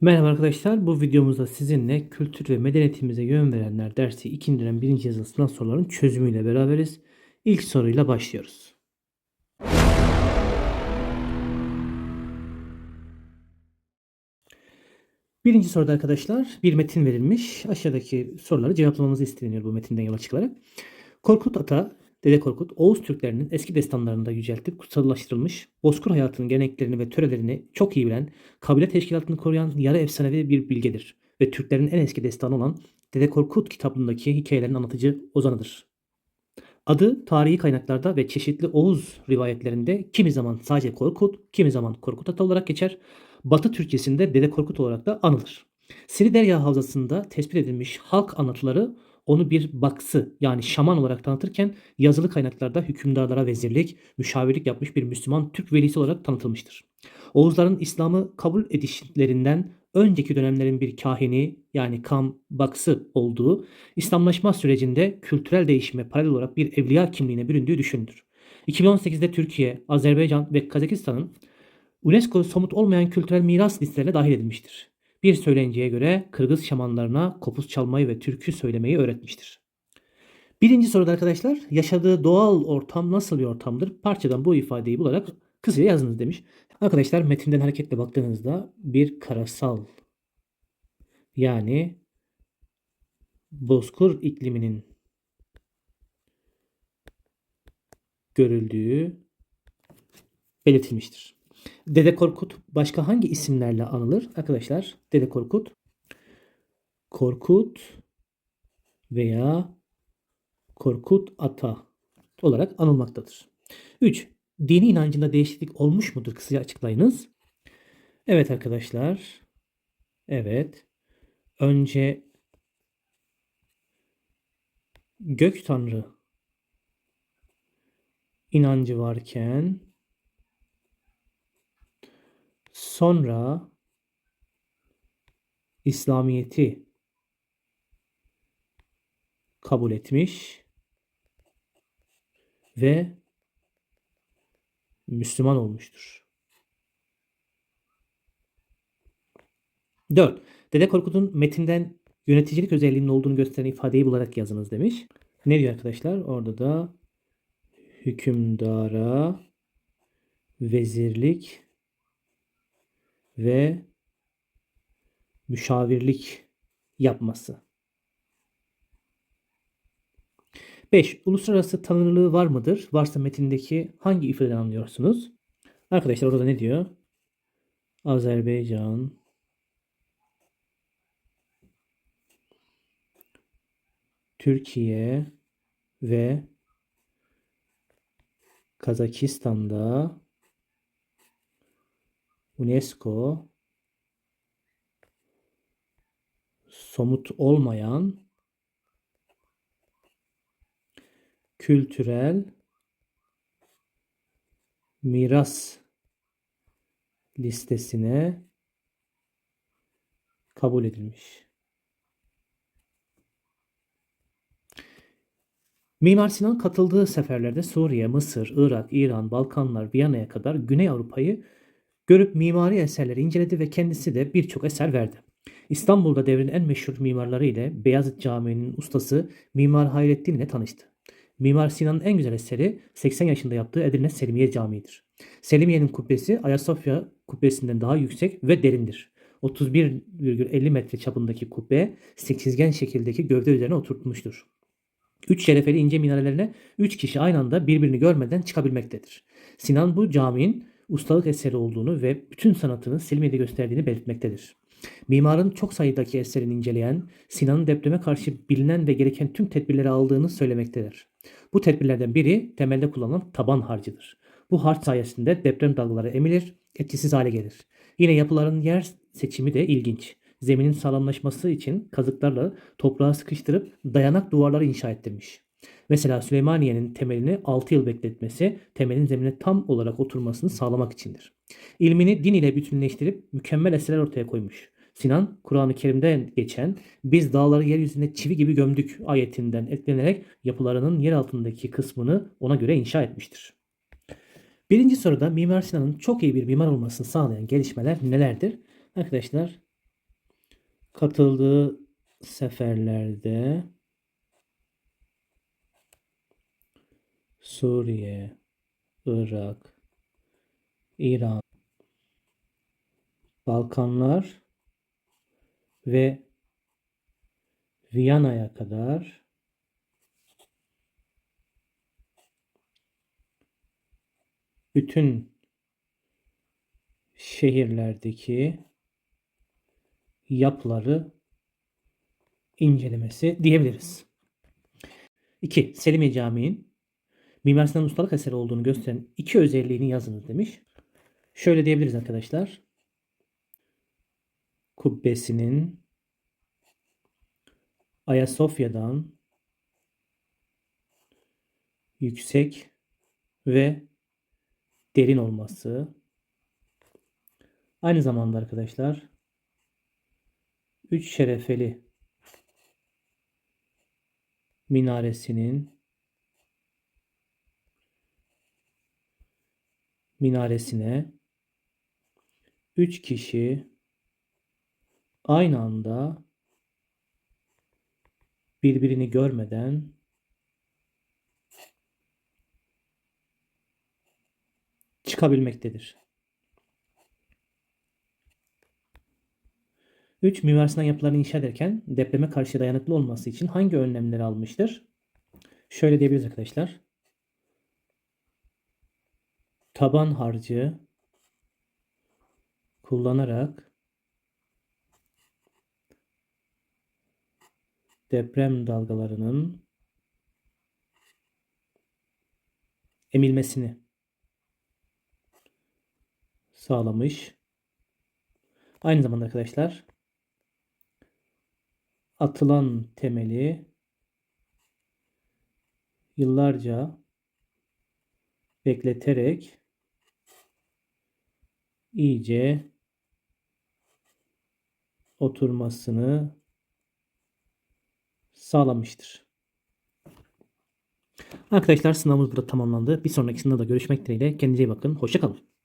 Merhaba arkadaşlar. Bu videomuzda sizinle kültür ve medeniyetimize yön verenler dersi 2. dönem 1. yazılı sınav sorularının çözümüyle beraberiz. İlk soruyla başlıyoruz. Birinci soruda arkadaşlar bir metin verilmiş. Aşağıdaki soruları cevaplamamızı isteniyor bu metinden yola çıkılarak. Korkut Ata, Dede Korkut, Oğuz Türklerinin eski destanlarında yüceltip kutsallaştırılmış, bozkır hayatının geleneklerini ve törelerini çok iyi bilen, kabile teşkilatını koruyan yarı efsanevi bir bilgedir ve Türklerin en eski destanı olan Dede Korkut kitabındaki hikayelerin anlatıcı ozanıdır. Adı tarihi kaynaklarda ve çeşitli Oğuz rivayetlerinde kimi zaman sadece Korkut, kimi zaman Korkut Ata olarak geçer. Batı Türkçesinde Dede Korkut olarak da anılır. Siri Derya Havzası'nda tespit edilmiş halk anlatıları onu bir baksı yani şaman olarak tanıtırken yazılı kaynaklarda hükümdarlara vezirlik, müşavirlik yapmış bir Müslüman Türk velisi olarak tanıtılmıştır. Oğuzların İslam'ı kabul edişlerinden önceki dönemlerin bir kahini yani kam baksı olduğu, İslamlaşma sürecinde kültürel değişime paralel olarak bir evliya kimliğine büründüğü düşünülür. 2018'de Türkiye, Azerbaycan ve Kazakistan'ın UNESCO somut olmayan kültürel miras listelerine dahil edilmiştir. Bir söylenceye göre Kırgız şamanlarına kopuz çalmayı ve türkü söylemeyi öğretmiştir. Birinci soruda arkadaşlar yaşadığı doğal ortam nasıl bir ortamdır? Parçadan bu ifadeyi bularak kısaca yazınız demiş. Arkadaşlar metinden hareketle baktığınızda bir karasal yani bozkır ikliminin görüldüğü belirtilmiştir. Dede Korkut başka hangi isimlerle anılır? Arkadaşlar Dede Korkut Korkut veya Korkut Ata olarak anılmaktadır. 3. Dini inancında değişiklik olmuş mudur? Kısaca açıklayınız. Evet arkadaşlar. Evet. Önce gök tanrı inancı varken Sonra İslamiyet'i kabul etmiş ve Müslüman olmuştur. 4. Dede Korkut'un metinden yöneticilik özelliğinin olduğunu gösteren ifadeyi bularak yazınız demiş. Ne diyor arkadaşlar? Orada da hükümdara vezirlik ve müşavirlik yapması. 5. Uluslararası tanınırlığı var mıdır? Varsa metindeki hangi ifadeden anlıyorsunuz? Arkadaşlar orada ne diyor? Azerbaycan Türkiye ve Kazakistan'da UNESCO somut olmayan kültürel miras listesine kabul edilmiş. Mimar Sinan katıldığı seferlerde Suriye, Mısır, Irak, İran, Balkanlar, Viyana'ya kadar Güney Avrupa'yı Görüp mimari eserleri inceledi ve kendisi de birçok eser verdi. İstanbul'da devrin en meşhur mimarları ile Beyazıt Camii'nin ustası Mimar Hayrettin ile tanıştı. Mimar Sinan'ın en güzel eseri 80 yaşında yaptığı Edirne Selimiye Camii'dir. Selimiye'nin kubbesi Ayasofya kubbesinden daha yüksek ve derindir. 31,50 metre çapındaki kubbe sekizgen şekildeki gövde üzerine oturtulmuştur. Üç şerefeli ince minarelerine üç kişi aynı anda birbirini görmeden çıkabilmektedir. Sinan bu caminin ustalık eseri olduğunu ve bütün sanatını Selimiye'de gösterdiğini belirtmektedir. Mimarın çok sayıdaki eserini inceleyen, Sinan'ın depreme karşı bilinen ve gereken tüm tedbirleri aldığını söylemektedir. Bu tedbirlerden biri temelde kullanılan taban harcıdır. Bu harç sayesinde deprem dalgaları emilir, etkisiz hale gelir. Yine yapıların yer seçimi de ilginç. Zeminin sağlamlaşması için kazıklarla toprağı sıkıştırıp dayanak duvarları inşa ettirmiş. Mesela Süleymaniye'nin temelini 6 yıl bekletmesi temelin zemine tam olarak oturmasını sağlamak içindir. İlmini din ile bütünleştirip mükemmel eserler ortaya koymuş. Sinan, Kur'an-ı Kerim'den geçen biz dağları yeryüzüne çivi gibi gömdük ayetinden etkilenerek yapılarının yer altındaki kısmını ona göre inşa etmiştir. Birinci soruda Mimar Sinan'ın çok iyi bir mimar olmasını sağlayan gelişmeler nelerdir? Arkadaşlar katıldığı seferlerde Suriye, Irak, İran, Balkanlar ve Viyana'ya kadar bütün şehirlerdeki yapıları incelemesi diyebiliriz. 2. Selimiye Camii'nin Mimar Sinan ustalık eseri olduğunu gösteren iki özelliğini yazınız demiş. Şöyle diyebiliriz arkadaşlar. Kubbesinin Ayasofya'dan yüksek ve derin olması. Aynı zamanda arkadaşlar üç şerefeli minaresinin minaresine üç kişi aynı anda birbirini görmeden çıkabilmektedir. 3. Mimar Sinan yapılarını inşa ederken depreme karşı dayanıklı olması için hangi önlemleri almıştır? Şöyle diyebiliriz arkadaşlar. Taban harcı kullanarak deprem dalgalarının emilmesini sağlamış. Aynı zamanda arkadaşlar atılan temeli yıllarca bekleterek iyice oturmasını sağlamıştır. Arkadaşlar sınavımız burada tamamlandı. Bir sonraki sınavda görüşmek dileğiyle. Kendinize iyi bakın. Hoşçakalın.